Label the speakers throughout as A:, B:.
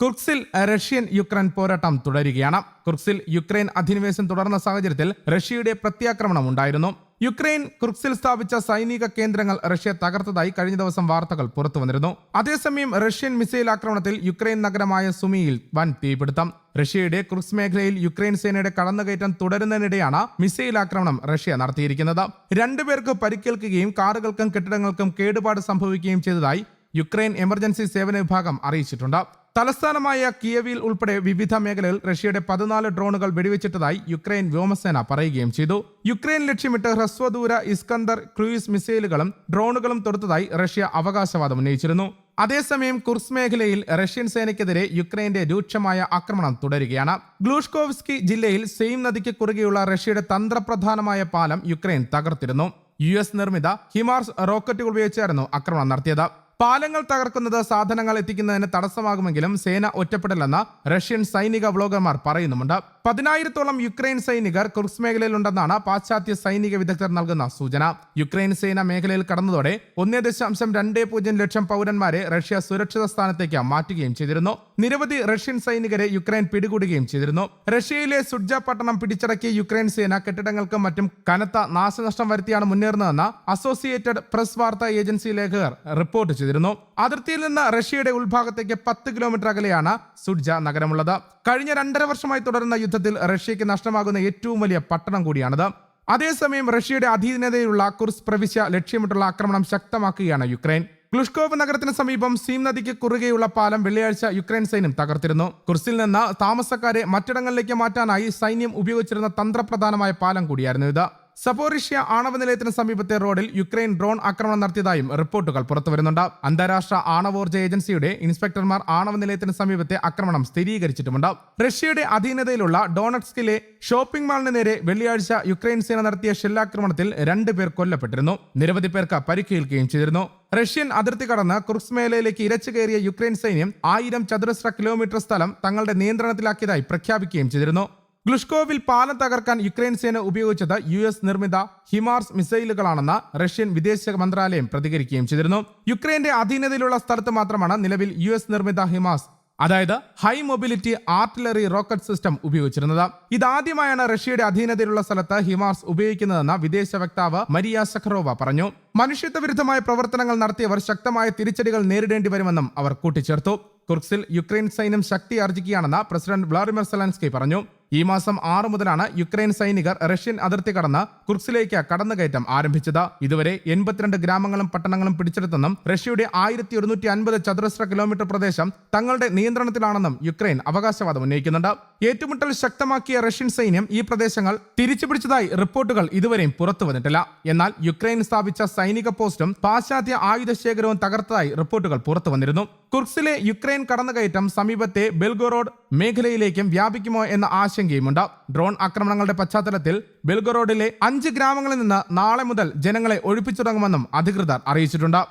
A: കുർക്സിൽ Russian Ukraine പോരാട്ടം തുടരുകയാണ്. കുർക്സിൽ Ukraine അധിനിവേശം തുടർന്ന സാഹചര്യത്തിൽ റഷ്യയുടെ പ്രത്യാക്രമണം ഉണ്ടായിരുന്നു. യുക്രൈൻ കുർക്സിൽ സ്ഥാപിച്ച സൈനിക കേന്ദ്രങ്ങൾ റഷ്യ തകർത്തതായി കഴിഞ്ഞ ദിവസം വാർത്തകൾ പുറത്തു വന്നിരുന്നു. അതേസമയം റഷ്യൻ മിസൈൽ ആക്രമണത്തിൽ യുക്രൈൻ നഗരമായ സുമിയിൽ വൻ തീപിടുത്തം. റഷ്യയുടെ കുർസ് മേഖലയിൽ യുക്രൈൻ സേനയുടെ കടന്നുകയറ്റം തുടരുന്നതിനിടെയാണ് മിസൈൽ ആക്രമണം റഷ്യ നടത്തിയിരിക്കുന്നത്. രണ്ടുപേർക്ക് പരിക്കേൽക്കുകയും കാറുകൾക്കും കെട്ടിടങ്ങൾക്കും കേടുപാട് സംഭവിക്കുകയും ചെയ്തതായി യുക്രൈൻ എമർജൻസി സേവന വിഭാഗം അറിയിച്ചിട്ടുണ്ട്. തലസ്ഥാനമായ കിയവിൽ ഉൾപ്പെടെ വിവിധ മേഖലയിൽ റഷ്യയുടെ പതിനാല് ഡ്രോണുകൾ വെടിവെച്ചിട്ടതായി യുക്രൈൻ വ്യോമസേന പറയുകയും ചെയ്തു. യുക്രൈൻ ലക്ഷ്യമിട്ട് ഹ്രസ്വദൂര ഇസ്കന്ദർ ക്രൂയിസ് മിസൈലുകളും ഡ്രോണുകളും തൊടുത്തതായി റഷ്യ അവകാശവാദം ഉന്നയിച്ചിരുന്നു. അതേസമയം കുർസ് മേഖലയിൽ റഷ്യൻ സേനയ്ക്കെതിരെ യുക്രൈന്റെ രൂക്ഷമായ ആക്രമണം തുടരുകയാണ്. ഗ്ലൂഷ്കോവ്സ്കി ജില്ലയിൽ സെയിം നദിക്ക് കുറുകെയുള്ള റഷ്യയുടെ തന്ത്രപ്രധാനമായ പാലം യുക്രൈൻ തകർത്തിരുന്നു. യു എസ് നിർമ്മിത ഹിമാർസ് റോക്കറ്റുകൾ ഉപയോഗിച്ചായിരുന്നു ആക്രമണം നടത്തിയത്. പാലങ്ങൾ തകർക്കുന്നത് സാധനങ്ങൾ എത്തിക്കുന്നതിന് തടസ്സമാകുമെങ്കിലും സേന ഒറ്റപ്പെടില്ലെന്ന് റഷ്യൻ സൈനിക വ്ലോഗർമാർ പറയുന്നുമുണ്ട്. പതിനായിരത്തോളം യുക്രൈൻ സൈനികർ കുർസ് മേഖലയിലുണ്ടെന്നാണ് പാശ്ചാത്യ സൈനിക വിദഗ്ധർ നൽകുന്ന സൂചന. യുക്രൈൻ സേന മേഖലയിൽ കടന്നതോടെ ഒന്നേ ദശാംശം രണ്ട് പൂജ്യം ലക്ഷം പൗരന്മാരെ റഷ്യ സുരക്ഷിത സ്ഥാനത്തേക്ക് മാറ്റുകയും ചെയ്തിരുന്നു. നിരവധി റഷ്യൻ സൈനികരെ യുക്രൈൻ പിടികൂടുകയും ചെയ്തിരുന്നു. റഷ്യയിലെ സുഡ്ജ പട്ടണം പിടിച്ചടക്കിയ യുക്രൈൻ സേന കെട്ടിടങ്ങൾക്കും മറ്റും കനത്ത നാശനഷ്ടം വരുത്തിയാണ് മുന്നേറുന്നതെന്ന് അസോസിയേറ്റഡ് പ്രസ് വാർത്താ ഏജൻസി ലേഖകർ റിപ്പോർട്ട് ചെയ്തിരുന്നു. അതിർത്തിയിൽ നിന്ന് റഷ്യയുടെ ഉൾഭാഗത്തേക്ക് പത്ത് കിലോമീറ്റർ അകലെയാണ് സുഡ്ജ നഗരമുള്ളത്. കഴിഞ്ഞ രണ്ടര വർഷമായി തുടരുന്ന യുദ്ധത്തിൽ റഷ്യയ്ക്ക് നഷ്ടമാകുന്ന ഏറ്റവും വലിയ പട്ടണം കൂടിയാണിത്. അതേസമയം റഷ്യയുടെ അധീനതയിലുള്ള കുർസ് പ്രവിശ്യ ലക്ഷ്യമിട്ടുള്ള ആക്രമണം ശക്തമാക്കുകയാണ് യുക്രൈൻ. ക്ലുഷ്കോവ് നഗരത്തിന് സമീപം സീം നദിക്ക് കുറുകെയുള്ള പാലം വെള്ളിയാഴ്ച യുക്രൈൻ സൈന്യം തകർത്തിരുന്നു. കുർസിൽ നിന്ന് താമസക്കാരെ മറ്റിടങ്ങളിലേക്ക് മാറ്റാനായി സൈന്യം ഉപയോഗിച്ചിരുന്ന തന്ത്രപ്രധാനമായ പാലം കൂടിയായിരുന്നു ഇത്. സപ്പോറിഷ്യ ആണവ നിലയത്തിന് സമീപത്തെ റോഡിൽ യുക്രൈൻ ഡ്രോൺ ആക്രമണം നടത്തിയതായും റിപ്പോർട്ടുകൾ പുറത്തുവരുന്നുണ്ട്. അന്താരാഷ്ട്ര ആണവോർജ ഏജൻസിയുടെ ഇൻസ്പെക്ടർമാർ ആണവ നിലയത്തിന് സമീപത്തെ ആക്രമണം സ്ഥിരീകരിച്ചിട്ടുമുണ്ട്. റഷ്യയുടെ അധീനതയിലുള്ള ഡോണറ്റ്സ്കിലെ ഷോപ്പിംഗ് മാളിന് നേരെ വെള്ളിയാഴ്ച യുക്രൈൻ സേന നടത്തിയ ഷെല്ലാക്രമണത്തിൽ രണ്ട് പേർ കൊല്ലപ്പെട്ടിരുന്നു. നിരവധി പേർക്ക് പരിക്കേൽക്കുകയും ചെയ്തിരുന്നു. റഷ്യൻ അതിർത്തി കടന്ന് കുർസ് മേഖലയിലേക്ക് ഇരച്ചു കയറിയ യുക്രൈൻ സൈന്യം ആയിരം ചതുരശ്ര കിലോമീറ്റർ സ്ഥലം തങ്ങളുടെ നിയന്ത്രണത്തിലാക്കിയതായി പ്രഖ്യാപിക്കുകയും ചെയ്തിരുന്നു. ഗ്ലുഷ്കോവിൽ പാലം തകർക്കാൻ യുക്രൈൻ സേന ഉപയോഗിച്ചത് യു എസ് നിർമ്മിത ഹിമാർസ് മിസൈലുകളാണെന്ന് റഷ്യൻ വിദേശ മന്ത്രാലയം പ്രതികരിക്കുകയും ചെയ്തിരുന്നു. യുക്രൈന്റെ അധീനതയിലുള്ള സ്ഥലത്ത് മാത്രമാണ് നിലവിൽ യു എസ് നിർമ്മിത ഹിമാസ് അതായത് high mobility artillery rocket system ഉപയോഗിച്ചിരുന്നത്. ഇതാദ്യമായാണ് റഷ്യയുടെ അധീനതയിലുള്ള സ്ഥലത്ത് ഹിമാർസ് ഉപയോഗിക്കുന്നതെന്ന് വിദേശ വക്താവ് മരിയ സഖറോവ പറഞ്ഞു. മനുഷ്യത്വ വിരുദ്ധമായ പ്രവർത്തനങ്ങൾ നടത്തിയവർ ശക്തമായ തിരിച്ചടികൾ നേരിടേണ്ടി വരുമെന്നും അവർ കൂട്ടിച്ചേർത്തു. കുർക്സിൽ യുക്രൈൻ സൈന്യം ശക്തി ആർജിക്കുകയാണെന്ന് പ്രസിഡന്റ് വ്ളാഡിമിർ സെലൻസ്കി പറഞ്ഞു. ഈ മാസം ആറ് മുതലാണ് യുക്രൈൻ സൈനികർ റഷ്യൻ അതിർത്തി കടന്ന് കുർക്സിലേക്ക് കടന്നുകയറ്റം ആരംഭിച്ചത്. ഇതുവരെ എൺപത്തിരണ്ട് ഗ്രാമങ്ങളും പട്ടണങ്ങളും പിടിച്ചെടുത്തെന്നും റഷ്യയുടെ ആയിരത്തി ഒരുന്നൂറ്റി അൻപത് ചതുരശ്ര കിലോമീറ്റർ പ്രദേശം തങ്ങളുടെ നിയന്ത്രണത്തിലാണെന്നും യുക്രൈൻ അവകാശവാദം ഉന്നയിക്കുന്നുണ്ട്. ഏറ്റുമുട്ടൽ ശക്തമാക്കിയ റഷ്യൻ സൈന്യം ഈ പ്രദേശങ്ങൾ തിരിച്ചുപിടിച്ചതായി റിപ്പോർട്ടുകൾ ഇതുവരെയും പുറത്തു വന്നിട്ടില്ല. എന്നാൽ യുക്രൈൻ സ്ഥാപിച്ച സൈനിക പോസ്റ്റും പാശ്ചാത്യ ആയുധ ശേഖരവും തകർത്തതായി റിപ്പോർട്ടുകൾ പുറത്തു വന്നിരുന്നു. കുർക്സിലെ യുക്രൈൻ കടന്നുകയറ്റം സമീപത്തെ ബെൽഗോറോഡ് മേഖലയിലേക്കും വ്യാപിക്കുമോ എന്ന ആശങ്കയുമുണ്ട്. ഡ്രോൺ ആക്രമണങ്ങളുടെ പശ്ചാത്തലത്തിൽ ബെൽഗോറോഡിലെ അഞ്ച് ഗ്രാമങ്ങളിൽ നിന്ന് നാളെ മുതൽ ജനങ്ങളെ ഒഴിപ്പിച്ചു തുടങ്ങുമെന്നും അധികൃതർ അറിയിച്ചിട്ടുണ്ട്.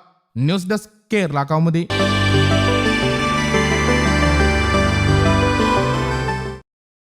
A: News desk Kerala Kaumudi.